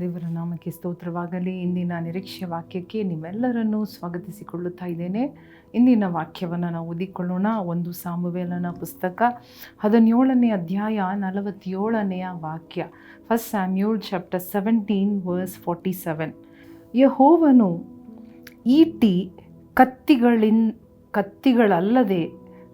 ದೇವರ ನಾಮಕ್ಕೆ ಸ್ತೋತ್ರವಾಗಲಿ. ಇಂದಿನ ನಿರೀಕ್ಷೆ ವಾಕ್ಯಕ್ಕೆ ನಿಮ್ಮೆಲ್ಲರನ್ನೂ ಸ್ವಾಗತಿಸಿಕೊಳ್ಳುತ್ತಾ ಇದ್ದೇನೆ. ಇಂದಿನ ವಾಕ್ಯವನ್ನು ನಾವು ಓದಿಕೊಳ್ಳೋಣ. ಒಂದು ಸಾಮುವೇಲನ ಪುಸ್ತಕ ಹದಿನೇಳನೇ ಅಧ್ಯಾಯ ನಲವತ್ತೇಳನೆಯ ವಾಕ್ಯ. First Samuel chapter seventeen verse forty seven ಯಹೋವನು ಈಟಿ ಕತ್ತಿಗಳಿನ್, ಕತ್ತಿಗಳಲ್ಲದೆ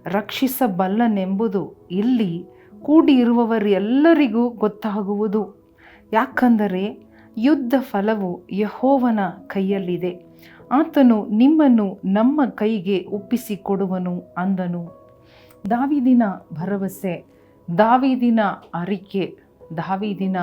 ರಕ್ಷಿಸಬಲ್ಲನೆಂಬುದು ಇಲ್ಲಿ ಕೂಡಿರುವವರೆಲ್ಲರಿಗೂ ಗೊತ್ತಾಗುವುದು. ಯಾಕಂದರೆ ಯುದ್ಧ ಫಲವು ಯಹೋವನ ಕೈಯಲ್ಲಿದೆ. ಆತನು ನಿಮ್ಮನ್ನು ನಮ್ಮ ಕೈಗೆ ಒಪ್ಪಿಸಿಕೊಡುವನು ಅಂದನು. ದಾವಿದಿನ ಭರವಸೆ, ದಾವಿದಿನ ಅರಿಕೆ, ದಾವಿದಿನ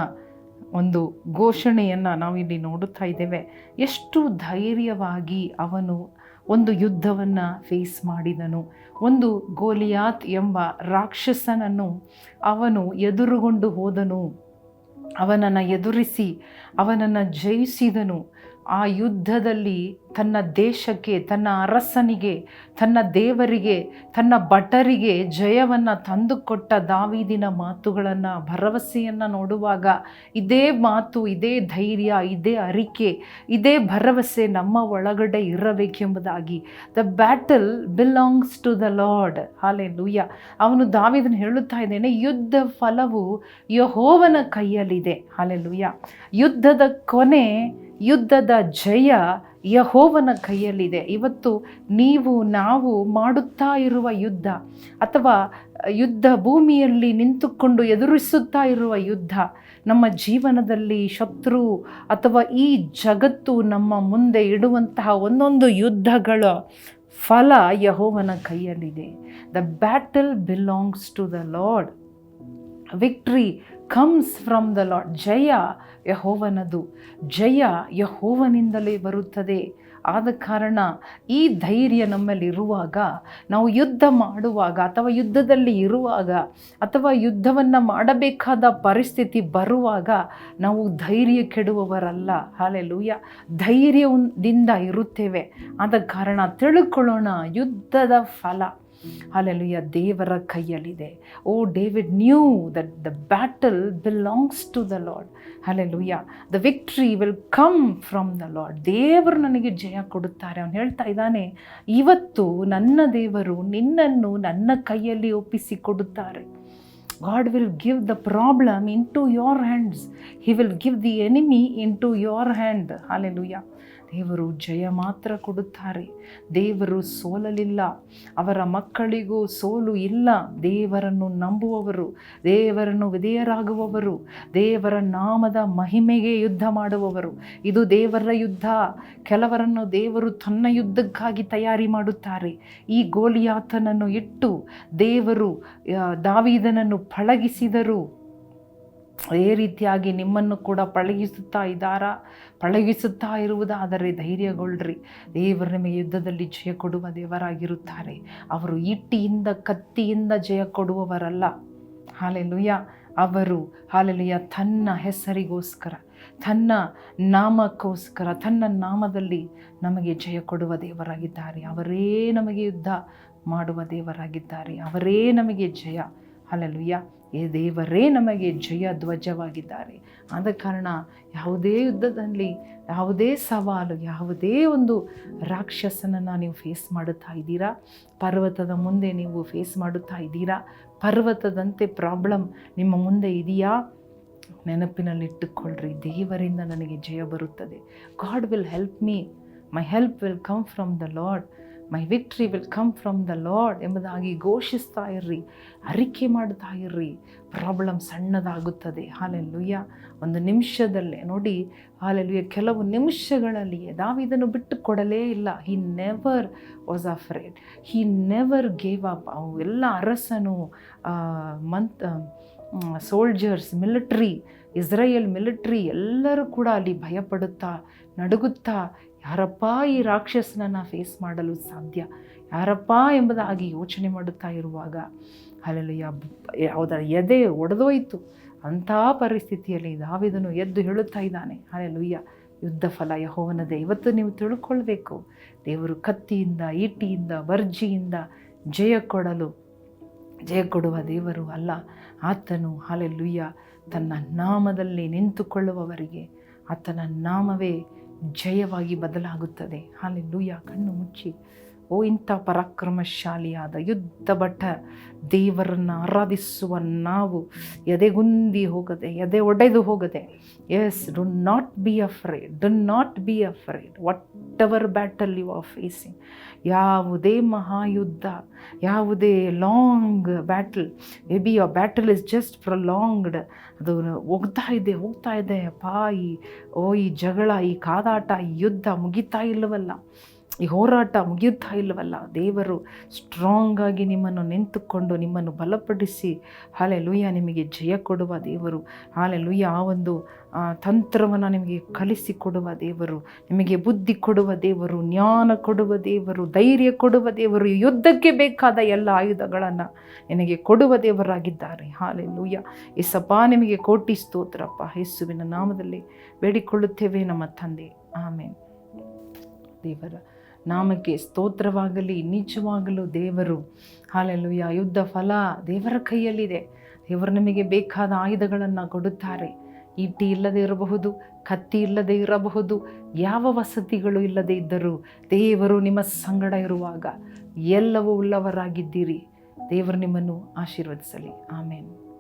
ಒಂದು ಘೋಷಣೆಯನ್ನು ನಾವಿಲ್ಲಿ ನೋಡುತ್ತಾ ಇದ್ದೇವೆ. ಎಷ್ಟು ಧೈರ್ಯವಾಗಿ ಅವನು ಒಂದು ಯುದ್ಧವನ್ನು ಫೇಸ್ ಮಾಡಿದನು. ಒಂದು ಗೋಲಿಯಾತ್ ಎಂಬ ರಾಕ್ಷಸನನ್ನು ಅವನು ಎದುರುಗೊಂಡು ಹೋದನು. ಅವನನ್ನು ಎದುರಿಸಿ ಅವನನ್ನು ಜಯಿಸಿದನು. ಆ ಯುದ್ಧದಲ್ಲಿ ತನ್ನ ದೇಶಕ್ಕೆ, ತನ್ನ ಅರಸನಿಗೆ, ತನ್ನ ದೇವರಿಗೆ, ತನ್ನ ಭಟರಿಗೆ ಜಯವನ್ನು ತಂದುಕೊಟ್ಟ ದಾವಿದಿನ ಮಾತುಗಳನ್ನು, ಭರವಸೆಯನ್ನು ನೋಡುವಾಗ ಇದೇ ಮಾತು, ಇದೇ ಧೈರ್ಯ, ಇದೇ ಅರಿಕೆ, ಇದೇ ಭರವಸೆ ನಮ್ಮ ಒಳಗಡೆ ಇರಬೇಕೆಂಬುದಾಗಿ. The battle belongs to the lord hallelujah ಅವನು ದಾವಿದನ ಹೇಳುತ್ತಾ ಇದ್ದೇನೆ, ಯುದ್ಧ ಫಲವು ಯಹೋವನ ಕೈಯಲ್ಲಿದೆ. ಹಾಲೆ ಲೂಯ್ಯ ಯುದ್ಧದ ಕೊನೆ ಯುದ್ಧದ ಜಯ ಯಹೋವನ ಕೈಯಲ್ಲಿದೆ. ಇವತ್ತು ನೀವು, ನಾವು ಮಾಡುತ್ತಾ ಇರುವ ಯುದ್ಧ ಅಥವಾ ಯುದ್ಧ ಭೂಮಿಯಲ್ಲಿ ನಿಂತುಕೊಂಡು ಎದುರಿಸುತ್ತಾ ಇರುವ ಯುದ್ಧ ನಮ್ಮ ಜೀವನದಲ್ಲಿ ಶತ್ರು ಅಥವಾ ಈ ಜಗತ್ತು ನಮ್ಮ ಮುಂದೆ ಇಡುವಂತಹ ಒಂದೊಂದು ಯುದ್ಧಗಳ ಫಲ ಯಹೋವನ ಕೈಯಲ್ಲಿದೆ. The battle belongs to the lord victory comes from the lord ಜಯ ಯಹೋವನದು. ಜಯ ಯಹೋವನಿಂದಲೇ ಬರುತ್ತದೆ. ಆದ ಕಾರಣ ಈ ಧೈರ್ಯ ನಮ್ಮಲ್ಲಿರುವಾಗ, ನಾವು ಯುದ್ಧ ಮಾಡುವಾಗ ಅಥವಾ ಯುದ್ಧದಲ್ಲಿ ಇರುವಾಗ ಅಥವಾ ಯುದ್ಧವನ್ನು ಮಾಡಬೇಕಾದ ಪರಿಸ್ಥಿತಿ ಬರುವಾಗ ನಾವು ಧೈರ್ಯ ಕೆಡುವವರಲ್ಲ. ಹಾಲೆಲೂಯ ಧೈರ್ಯದಿಂದ ಇರುತ್ತೇವೆ. ಆದ ಕಾರಣ ತಿಳ್ಕೊಳ್ಳೋಣ ಯುದ್ಧದ ಫಲ. ಅಲ್ಲೆಲುಯ್ಯ ದೇವರ ಕೈಯಲ್ಲಿದೆ. O David knew that the battle belongs to the lord hallelujah the victory will come from the lord ದೇವರು ನನಗೆ ಜಯ ಕೊಡುತ್ತಾರೆ. ಅವನು ಹೇಳ್ತಾ ಇದ್ದಾನೆ, ಇವತ್ತು ನನ್ನ ದೇವರು ನಿನ್ನನ್ನು ನನ್ನ ಕೈಯಲ್ಲಿ ಒಪ್ಪಿಸಿಕೊಡುತ್ತಾರೆ God will give the problem into your hands he will give the enemy into your hand hallelujah ದೇವರು ಜಯ ಮಾತ್ರ ಕೊಡುತ್ತಾರೆ. ದೇವರು ಸೋಲಲಿಲ್ಲ. ಅವರ ಮಕ್ಕಳಿಗೂ ಸೋಲು ಇಲ್ಲ. ದೇವರನ್ನು ನಂಬುವವರು, ದೇವರನ್ನು ವಿಧೇಯರಾಗುವವರು, ದೇವರ ನಾಮದ ಮಹಿಮೆಗೆ ಯುದ್ಧ ಮಾಡುವವರು. ಇದು ದೇವರ ಯುದ್ಧ. ಕೆಲವರನ್ನು ದೇವರು ತನ್ನ ಯುದ್ಧಕ್ಕಾಗಿ ತಯಾರಿ ಮಾಡುತ್ತಾರೆ. ಈ ಗೋಲಿಯಾತನನ್ನು ಇಟ್ಟು ದೇವರು ದಾವಿದನನ್ನು ಪಳಗಿಸಿದರು. ಅದೇ ರೀತಿಯಾಗಿ ನಿಮ್ಮನ್ನು ಕೂಡ ಪಳಗಿಸುತ್ತಾ ಇದ್ದಾರಾ? ಪಳಗಿಸುತ್ತಾ ಇರುವುದಾದರೆ ಧೈರ್ಯಗೊಳ್ಳ್ರಿ ದೇವರು ನಿಮಗೆ ಯುದ್ಧದಲ್ಲಿ ಜಯ ಕೊಡುವ ದೇವರಾಗಿರುತ್ತಾರೆ. ಅವರು ಇಟ್ಟಿಯಿಂದ ಕತ್ತಿಯಿಂದ ಜಯ ಕೊಡುವವರಲ್ಲ. ಹಾಲೆಲುಯ್ಯ. ಅವರು, ಹಾಲೆಲುಯ್ಯ, ತನ್ನ ಹೆಸರಿಗೋಸ್ಕರ, ತನ್ನ ನಾಮಕ್ಕೋಸ್ಕರ, ತನ್ನ ನಾಮದಲ್ಲಿ ನಮಗೆ ಜಯ ಕೊಡುವ ದೇವರಾಗಿದ್ದಾರೆ. ಅವರೇ ನಮಗೆ ಯುದ್ಧ ಮಾಡುವ ದೇವರಾಗಿದ್ದಾರೆ. ಅವರೇ ನಮಗೆ ಜಯ. ಅಲ್ಲಲ್ವಿಯ ಏ ದೇವರೇ, ನಮಗೆ ಜಯ ಧ್ವಜವಾಗಿದ್ದಾರೆ. ಆದ ಕಾರಣ ಯಾವುದೇ ಯುದ್ಧದಲ್ಲಿ, ಯಾವುದೇ ಸವಾಲು, ಯಾವುದೇ ಒಂದು ರಾಕ್ಷಸನನ್ನು ನೀವು ಫೇಸ್ ಮಾಡುತ್ತಾ ಇದ್ದೀರಾ? ಪರ್ವತದ ಮುಂದೆ ನೀವು ಫೇಸ್ ಮಾಡುತ್ತಾ ಇದ್ದೀರಾ? ಪರ್ವತದಂತೆ ಪ್ರಾಬ್ಲಮ್ ನಿಮ್ಮ ಮುಂದೆ ಇದೆಯಾ? ನೆನಪಿನಲ್ಲಿಟ್ಟುಕೊಳ್ಳ್ರಿ ದೇವರಿಂದ ನನಗೆ ಜಯ ಬರುತ್ತದೆ. God will help me my help will come from the lord my victory will come from the lord ಎಂಬುದಾಗಿ ಘೋಷಿಸ್ತಾ ಇರ್ರಿ, ಅರಿಕೆ ಮಾಡ್ತಾ ಇರ್ರಿ. ಪ್ರಾಬ್ಲಮ್ ಸಣ್ಣದಾಗುತ್ತದೆ. ಹಾಲೆಲ್ಲುಯ್ಯ ಒಂದು ನಿಮಿಷದಲ್ಲೇ, ನೋಡಿ ಹಾಲೆಲ್ಲುಯ್ಯ ಕೆಲವು ನಿಮಿಷಗಳಲ್ಲಿಯೇ ದಾವಿದನ್ನು ಬಿಟ್ಟು ಕೊಡಲೇ ಇಲ್ಲ. He never was afraid he never gave up ಅವು ಎಲ್ಲ ಅರಸನು ಮಂತ್ ಸೋಲ್ಜರ್ಸ್ ಮಿಲಿಟ್ರಿ ಇಸ್ರೇಲ್ ಮಿಲಿಟ್ರಿ ಎಲ್ಲರೂ ಕೂಡ ಅಲ್ಲಿ ಭಯಪಡುತ್ತಾ, ನಡುಗುತ್ತಾ, ಯಾರಪ್ಪ ಈ ರಾಕ್ಷಸನನ್ನು ಫೇಸ್ ಮಾಡಲು ಸಾಧ್ಯ? ಯಾರಪ್ಪ ಎಂಬುದಾಗಿ ಯೋಚನೆ ಮಾಡುತ್ತಾ ಇರುವಾಗ ಅಲ್ಲೆಲ್ಲ ಯಾವುದರ ಎದೆ ಒಡೆದೋಯ್ತು. ಅಂಥ ಪರಿಸ್ಥಿತಿಯಲ್ಲಿ ದಾವಿದನು ಎದ್ದು ಹೇಳುತ್ತಾ ಇದ್ದಾನೆ ಅಲ್ಲೆಲ್ಲುಯ್ಯ ಯುದ್ಧ ಫಲ ಯಹೋವನದೇ ಇವತ್ತು ನೀವು ತಿಳ್ಕೊಳ್ಬೇಕು. ದೇವರು ಕತ್ತಿಯಿಂದ, ಈಟಿಯಿಂದ, ವರ್ಜಿಯಿಂದ ಜಯ ಕೊಡಲು, ಜಯ ಕೊಡುವ ದೇವರು ಅಲ್ಲ. ಆತನು ಹಾಲೆಲ್ಲುಯ್ಯ ತನ್ನ ನಾಮದಲ್ಲಿ ನಿಂತುಕೊಳ್ಳುವವರಿಗೆ ಆತನ ನಾಮವೇ ಜಯವಾಗಿ ಬದಲಾಗುತ್ತದೆ. ಹಾಲೆ ಲೂಯ ಕಣ್ಣು ಮುಚ್ಚಿ. ಓ ಇಂಥ ಪರಾಕ್ರಮಶಾಲಿಯಾದ ಯುದ್ಧ ಭಟ ದೇವರನ್ನು ಆರಾಧಿಸುವ ನಾವು ಎದೆಗುಂದಿ ಹೋಗದೆ, ಎದೆ ಒಡೆದು ಹೋಗದೆ S do not be afraid do not be afraid whatever battle you are facing ಯಾವುದೇ ಮಹಾಯುದ್ಧ, ಯಾವುದೇ long battle may be a battle is just prolonged ಅದು ಹೋಗ್ತಾ ಇದೆ ಹೋಗ್ತಾ ಇದೆ, ಅಪ್ಪ, ಈ, ಓ, ಈ ಜಗಳ, ಈ ಕಾದಾಟ, ಈ ಯುದ್ಧ ಮುಗಿತಾ ಇಲ್ಲವಲ್ಲ. ಈ ಹೋರಾಟ ಮುಗಿಯುತ್ತಾ ಇಲ್ಲವಲ್ಲ? ದೇವರು ಸ್ಟ್ರಾಂಗ್ ಆಗಿ ನಿಮ್ಮನ್ನು ನಿಂತುಕೊಂಡು ನಿಮ್ಮನ್ನು ಬಲಪಡಿಸಿ. ಹಾಲೆ ಲೂಯ್ಯ ನಿಮಗೆ ಜಯ ಕೊಡುವ ದೇವರು. ಹಾಲೆ ಲೂಯ್ಯ ಆ ಒಂದು ತಂತ್ರವನ್ನು ನಿಮಗೆ ಕಲಿಸಿಕೊಡುವ ದೇವರು. ನಿಮಗೆ ಬುದ್ಧಿ ಕೊಡುವ ದೇವರು. ಜ್ಞಾನ ಕೊಡುವ ದೇವರು. ಧೈರ್ಯ ಕೊಡುವ ದೇವರು. ಯುದ್ಧಕ್ಕೆ ಬೇಕಾದ ಎಲ್ಲ ಆಯುಧಗಳನ್ನು ನಿನಗೆ ಕೊಡುವ ದೇವರಾಗಿದ್ದಾರೆ. ಹಾಲೆ ಲೂಯ್ಯ ಎಸಪ್ಪ ನಿಮಗೆ ಕೋಟಿ ಸ್ತೋತ್ರಪ್ಪ. ಯೇಸುವಿನ ನಾಮದಲ್ಲಿ ಬೇಡಿಕೊಳ್ಳುತ್ತೇವೆ ನಮ್ಮ ತಂದೆ. ಆಮೇಲೆ ದೇವರ ನಾಮಕ್ಕೆ ಸ್ತೋತ್ರವಾಗಲಿ ನಿಜವಾಗಲೂ ದೇವರು. ಹಾಲೆಲ್ಲುಯ್ಯ ಯುದ್ಧ ಫಲ ದೇವರ ಕೈಯಲ್ಲಿದೆ. ದೇವರು ನಮಗೆ ಬೇಕಾದ ಆಯುಧಗಳನ್ನು ಕೊಡುತ್ತಾರೆ. ಈಟಿ ಇಲ್ಲದೆ ಇರಬಹುದು, ಕತ್ತಿ ಇಲ್ಲದೆ ಇರಬಹುದು, ಯಾವ ವಸತಿಗಳು ಇಲ್ಲದೆ ಇದ್ದರೂ ದೇವರು ನಿಮ್ಮ ಸಂಗಡ ಇರುವಾಗ ಎಲ್ಲವೂ ಉಳ್ಳವರಾಗಿದ್ದೀರಿ. ದೇವರು ನಿಮ್ಮನ್ನು ಆಶೀರ್ವದಿಸಲಿ. ಆಮೇಲೆ